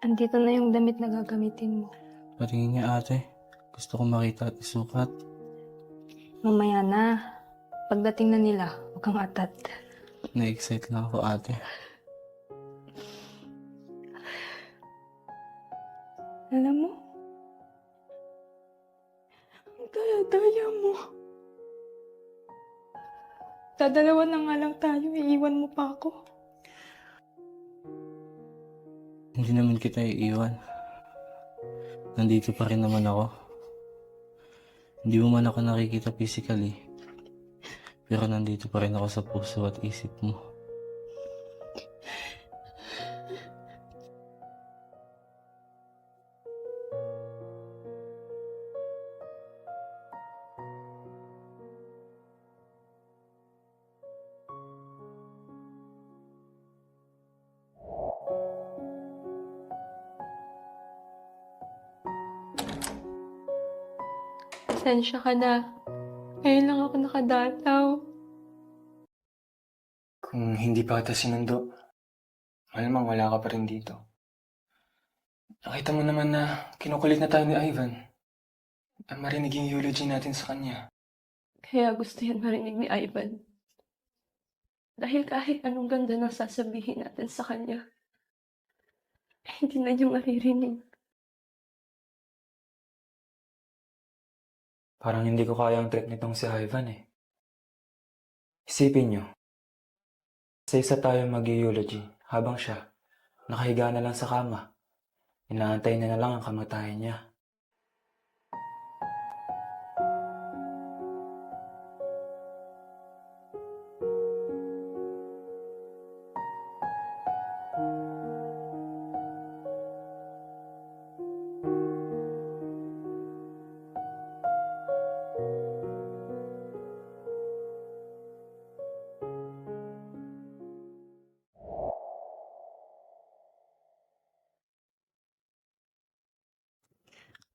Andito na yung damit na gagamitin mo. Patingin niya ate. Gusto ko makita at isukat. Mamaya na. Pagdating na nila, huwag kang atat. Na-excite lang ako ate. Alam mo, ang daya-daya mo. Dadalawa na nga lang tayo, iiwan mo pa ako. Hindi naman kita iiwan. Nandito pa rin naman ako. Hindi mo man ako nakikita physically. Pero nandito pa rin ako sa puso at isip mo. Pasensya ka na. Ngayon lang ako nakadalaw. Kung hindi pa kita sinundo, malamang wala ka pa rin dito. Nakita mo naman na kinukulit na tayo ni Ivan. Ang marinig yung eulogy natin sa kanya. Kaya gusto yan marinig ni Ivan. Dahil kahit anong ganda na sasabihin natin sa kanya, eh, hindi na niya maririnig. Parang hindi ko kaya ang trip nitong si Ivan eh. Isipin nyo, sa isa tayo mag-eulogy habang siya nakahiga na lang sa kama. Inaantay na na lang ang kamatayan niya.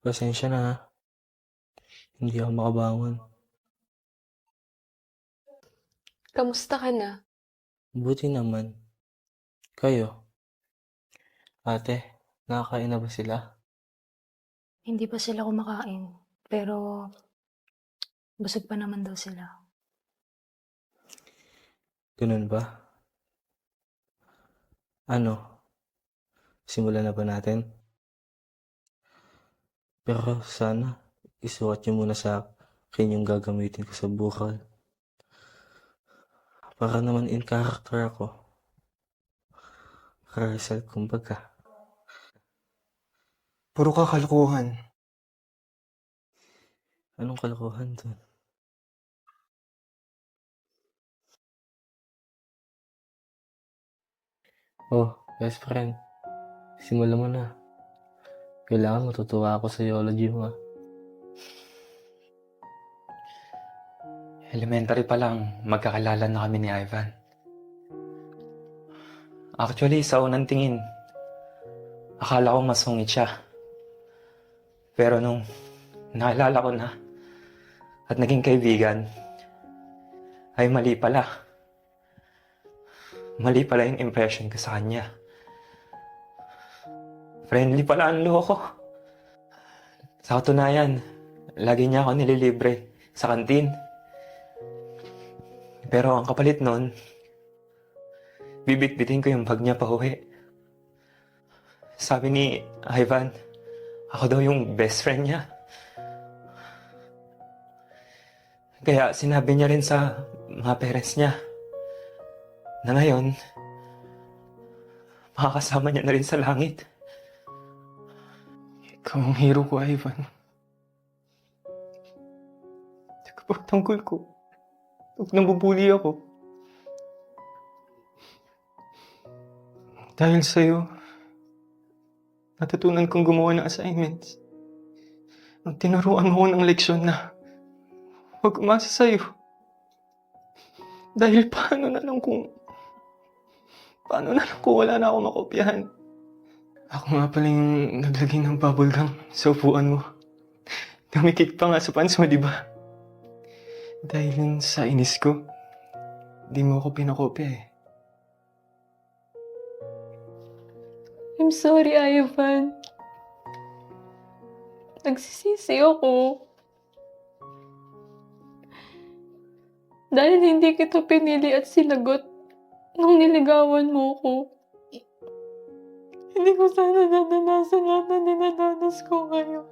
Pasensya na ha. Hindi ako makabangon. Kamusta ka na? Buti naman. Kayo? Ate, nakakain na ba sila? Hindi pa sila kumakain. Pero, busog pa naman daw sila. Ganun ba? Ano? Simulan na ba natin? Pero sana, isuot niyo muna sa akin yung gagamitin ko sa bukal. Para naman in character ako. Rehearsal kumbaga. Puro ka kalukuhan. Anong kalokohan dun? Oh, best friend. Simulan mo na. Kailangan matutuwa ako sa eulogy mo ah. Elementary pa lang, magkakalala na kami ni Ivan. Actually, sa unang tingin, akala ko masungit siya. Pero nung naalala ko na at naging kaibigan, ay mali pala. Mali pala yung impression ko sa kanya. Friendly pala ang loko. Sa katunayan, lagi niya ako nililibre sa kantin. Pero ang kapalit nun, bibit-bitin ko yung bag niya pa uwi. Sabi ni Ivan, ako daw yung best friend niya. Kaya sinabi niya rin sa mga parents niya na ngayon, makakasama niya na rin sa langit. Ikaw ang hero ko, Ivan. Tagapagtanggol ko. Huwag nabubuli ako. Dahil sa'yo, natutunan kong gumawa ng assignments. Nung tinuruan mo ng leksyon na huwag umasa sa'yo. Dahil paano na lang kung... Paano na lang kung wala na ako makopyahan? Ako nga pala yung naglagay ng bubble gum sa upuan mo. Dumikit pa nga sa pants mo, di ba? Dahil yun sa inis ko, di mo ako pinakopya eh. I'm sorry, Ivan. Nagsisisi ako. Dahil hindi kita pinili at sinagot nung niligawan mo ko. Hindi ko sana dadanasan lahat na dinadanas ko ngayon.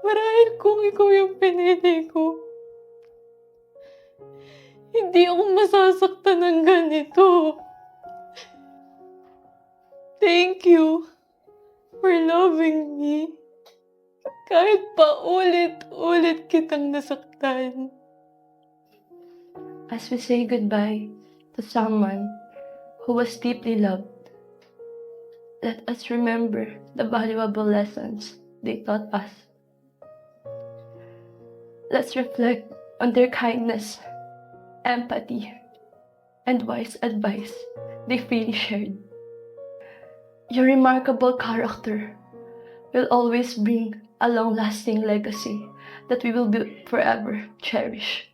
Marahil kung ikaw yung pinili ko, hindi ako masasaktan ng ganito. Thank you for loving me. Kahit pa ulit-ulit kitang nasaktan. As we say goodbye to someone who was deeply loved, let us remember the valuable lessons they taught us. Let's reflect on their kindness, empathy, and wise advice they freely shared. Your remarkable character will always bring a long lasting legacy that we will forever cherish.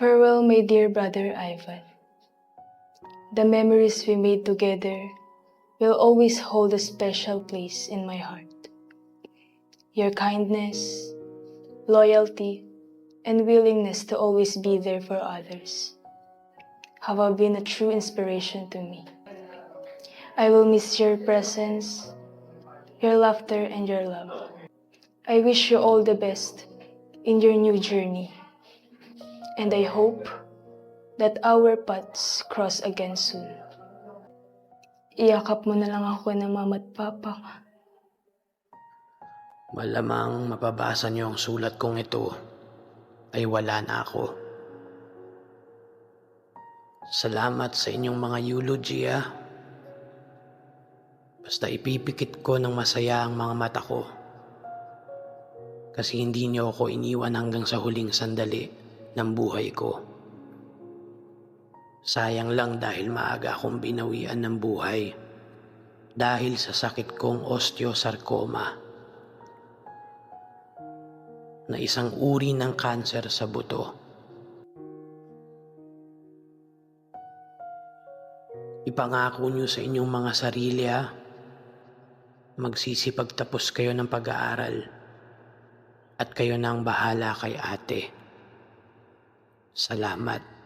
Farewell, my dear brother Ivan. The memories we made together will always hold a special place in my heart. Your kindness, loyalty, and willingness to always be there for others have been a true inspiration to me. I will miss your presence, your laughter, and your love. I wish you all the best in your new journey. And I hope that our paths cross again soon. Iyakap mo na lang ako ng mama at papa. Malamang mapabasa niyo ang sulat kong ito ay wala na ako. Salamat sa inyong mga eulogy ah. Basta ipipikit ko ng masaya ang mga mata ko. Kasi hindi niyo ako iniwan hanggang sa huling sandali ng buhay ko. Sayang lang dahil maaga akong binawian ng buhay dahil sa sakit kong osteosarcoma na isang uri ng kanser sa buto. Ipangako niyo sa inyong mga sarili ha, magsisipagtapos kayo ng pag-aaral at kayo na ang bahala kay ate. Salamat.